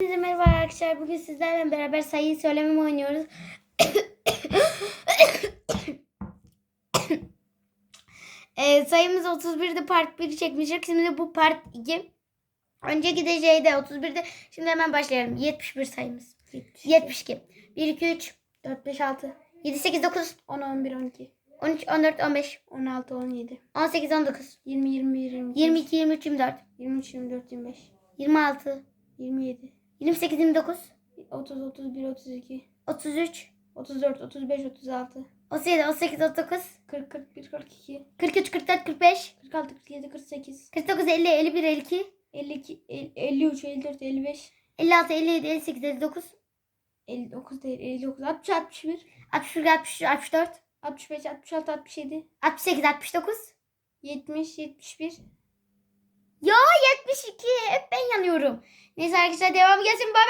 Herkese merhaba arkadaşlar. Bugün sizlerle beraber sayıyı söylememi oynuyoruz. ee, sayımız 31'de part 1 çekmiştik. Şimdi bu part 2. Önceki de J'de 31'de. Şimdi hemen başlayalım. 71 sayımız. 72. 1, 2, 3, 4, 5, 6, 7, 8, 9, 10, 11, 12, 13, 14, 15, 16, 17, 18, 19, 20, 21, 22, 22, 23, 24, 23, 24, 25, 26, 27, 28, 29, 30, 31, 32, 33, 34, 35, 36, 37, 38, 39, 40, 41, 42, 43, 44, 45, 46, 47, 48, 49, 50, 51, 52, 52, 53, 54, 55, 56, 57, 58, 59, 59 değil, 59, 60, 61, 61, 63, 64, 65, 66, 67, 68, 69. 70, 71, Ya 72. Yanıyorum. Neyse arkadaşlar devam gelsin. Bye bye.